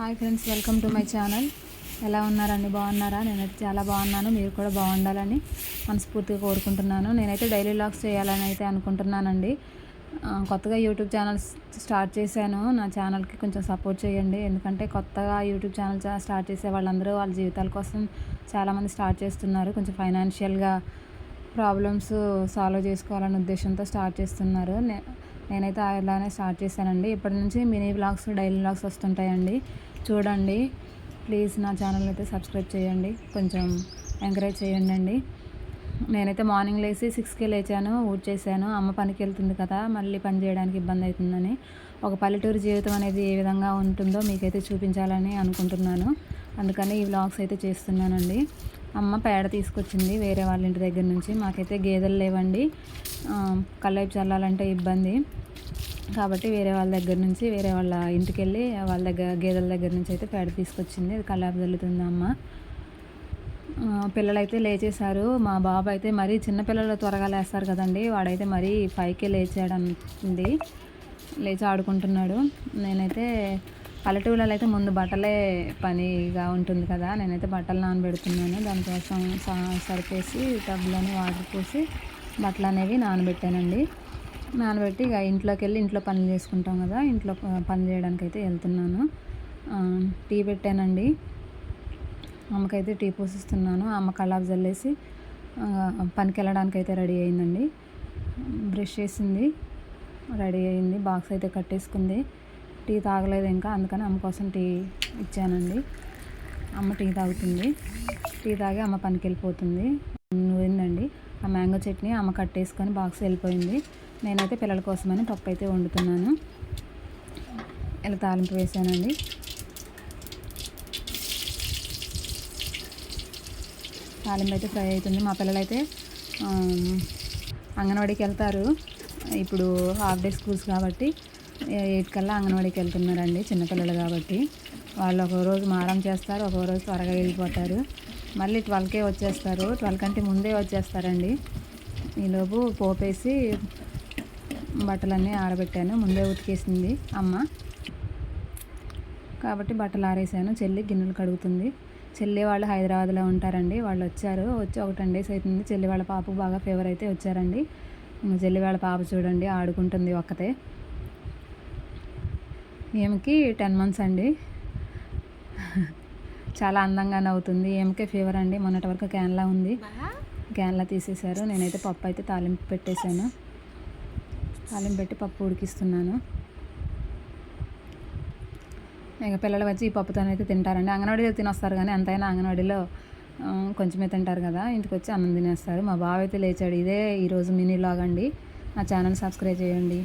Hi friends welcome to my channel. ఎలా ఉన్నారండి? బాగున్నారా? నేనైతే చాలా బాగున్నాను. మీరు కూడా బాగుండాలని మనస్ఫూర్తిగా కోరుకుంటున్నాను. నేనైతే డైలీ లాగ్స్ చేయాలని అయితే అనుకుంటున్నానండి. కొత్తగా యూట్యూబ్ ఛానల్ స్టార్ట్ చేశాను. నా ఛానల్కి కొంచెం సపోర్ట్ చేయండి. ఎందుకంటే కొత్తగా యూట్యూబ్ ఛానల్ స్టార్ట్ చేసే వాళ్ళందరూ వాళ్ళ జీవితాల కోసం చాలామంది స్టార్ట్ చేస్తున్నారు. కొంచెం ఫైనాన్షియల్గా ప్రాబ్లమ్స్ సాల్వ్ చేసుకోవాలనే ఉద్దేశంతో స్టార్ట్ చేస్తున్నారు. నే- నేనైతే అలానే స్టార్ట్ చేశానండి. ఇప్పటి నుంచి మినీ బ్లాగ్స్ డైలీ బ్లాగ్స్ వస్తుంటాయండి. చూడండి. ప్లీజ్ నా ఛానల్ అయితే సబ్స్క్రైబ్ చేయండి. కొంచెం ఎంకరేజ్ చేయండి అండి నేనైతే మార్నింగ్ లేచి సిక్స్కి లేచాను ఊడ్ చేశాను అమ్మ పనికి వెళ్తుంది కదా మళ్ళీ పని చేయడానికి ఇబ్బంది అవుతుందని. ఒక పల్లెటూరు జీవితం అనేది ఏ విధంగా ఉంటుందో మీకైతే చూపించాలని అనుకుంటున్నాను. అందుకని ఈ వ్లాగ్స్ అయితే చేస్తున్నానండి. అమ్మ పేడ తీసుకొచ్చింది వేరే వాళ్ళ ఇంటి దగ్గర నుంచి. మాకైతే గేదెలు లేవండి. ఆ, చల్లాలంటే ఇబ్బంది. కాబట్టి వేరే వాళ్ళ దగ్గర నుంచి వేరే వాళ్ళ ఇంటికి వెళ్ళి వాళ్ళ దగ్గర గేదెల దగ్గర నుంచి అయితే పేడ తీసుకొచ్చింది. అది కల్లాపు చల్లుతుంది అమ్మ. పిల్లలైతే లేచేశారు. మా బాబు అయితే మరీ చిన్నపిల్లలు త్వరగా లేస్తారు కదండి. వాడైతే మరీ ఫైవ్కే అంది లేచి ఆడుకుంటున్నాడు. నేనైతే పల్లెటూళ్ళలో అయితే ముందు బట్టలే పనిగా ఉంటుంది కదా. నేనైతే బట్టలు నానబెడుతున్నాను. దానికోసం సరిపేసి టబ్లోని వాటర్ పోసి బట్టలు అనేవి నానబెట్టానండి. నానబెట్టి ఇక ఇంట్లోకి వెళ్ళి ఇంట్లో పనులు చేసుకుంటాం కదా. ఇంట్లో పని చేయడానికి అయితే వెళ్తున్నాను టీ పెట్టానండి. అమ్మకైతే టీ పోసిస్తున్నాను. అమ్మ కళ్ళాపు జల్లేసి పనికి వెళ్ళడానికి అయితే రెడీ అయిందండి. బ్రష్ చేసింది. రెడీ అయింది. బాక్స్ అయితే కట్టేసుకుంది. టీ తాగలేదు ఇంకా అందుకని అమ్మ కోసం టీ ఇచ్చానండి. అమ్మ టీ తాగుతుంది. టీ తాగి అమ్మ పనికి వెళ్ళిపోతుంది. నువ్వేందండి ఆ మ్యాంగో చట్నీ అమ్మ కట్టేసుకొని బాక్స్ వెళ్ళిపోయింది. నేనైతే పిల్లల కోసమని పప్పు అయితే వండుతున్నాను. ఇలా తాలింపు వేసానండి. తాలింపు అయితే ఫ్రై అవుతుంది. మా పిల్లలైతే అంగన్వాడీకి వెళ్తారు. ఇప్పుడు హాఫ్ డే స్కూల్స్ కాబట్టి ఎయిట్ కల్లా అంగన్వాడీకి వెళ్తున్నారండి చిన్నపిల్లలు కాబట్టి. వాళ్ళు ఒక రోజు మారం చేస్తారు ఒక రోజు త్వరగా వెళ్ళిపోతారు. మళ్ళీ ట్వెల్వ్కే వచ్చేస్తారు. ట్వెల్వ్ కంటే ముందే వచ్చేస్తారండి. ఈలోపు పోపేసి బట్టలన్నీ ఆరబెట్టాను. ముందే ఉతికేసింది అమ్మ. కాబట్టి బట్టలు ఆరేసాను. చెల్లి గిన్నెలు కడుగుతుంది. చెల్లి వాళ్ళు హైదరాబాద్లో ఉంటారండి. వాళ్ళు వచ్చారు. వచ్చి ఒక టెన్ డేస్ అవుతుంది చెల్లి వాళ్ళ పాపకు బాగా ఫేవర్ అయితే వచ్చారండి. చెల్లి వాళ్ళ పాప చూడండి ఆడుకుంటుంది ఒక్కతే. ఈమెకి టెన్ మంత్స్ అండి. చాలా అందంగా నవ్వుతుంది. ఏమికే ఫీవర్ అండి? మొన్నటి వరకు క్యాన్లా ఉంది. క్యాన్లా తీసేశారు. నేనైతే పప్పు అయితే తాలింపు పెట్టేశాను. తాలింపు పెట్టి పప్పు ఉడికిస్తున్నాను. ఇక పిల్లలు వచ్చి ఈ పప్పుతోనైతే తింటారండి. అంగన్వాడీలో తినొస్తారు కానీ ఎంతైనా అంగన్వాడీలో కొంచెమే తింటారు కదా. ఇంటికి వచ్చి అన్నం తినేస్తారు. మా బావ అయితే లేచాడు. ఇదే ఈరోజు మినీ లాగ్ అండి నా ఛానల్ సబ్స్క్రైబ్ చేయండి.